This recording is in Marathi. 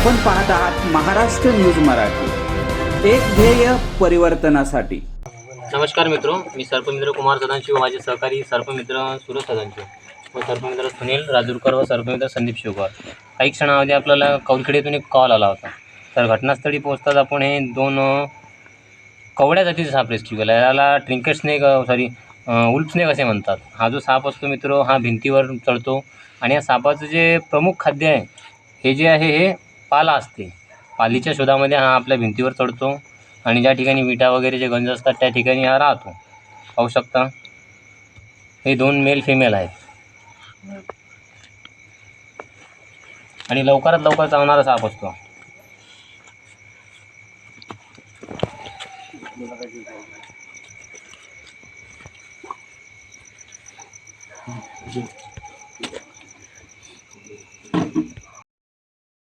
आपण पाहत आहात महाराष्ट्र न्यूज मराठी. एक ध्येय परिवर्तनासाठी. नमस्कार मित्र मी सर्पमित्र कुमार सदांशिव माझे सहकारी सर्पमित्र सुरज सदांशिव. व सर्पमित्र सुनील राजूरकर व सर्पमित्र संदीप शिवकर काही क्षणामध्ये आपल्याला कौलखेडीतून एक कॉल आला होता. तर घटनास्थळी पोहोचताच आपण हे दोन कवड्या जातीचे साप रेस्क्यू केला. याला trinket snake sorry wolf snake असे म्हणतात. हा जो साप असतो मित्र हा भिंतीवर चढतो. आणि या सापाचं जे प्रमुख खाद्य आहे हे जे आहे हे पाला असते पालीच्या शोधामध्ये हा आपल्या भिंतीवर चढतो आणि ज्या ठिकाणी विटा वगैरे जे गंज असतात त्या ठिकाणी हा राहतो. पाहू शकता? हे दोन मेल फिमेल आहेत. आणि लवकरात लवकर चावणारा साप असतो.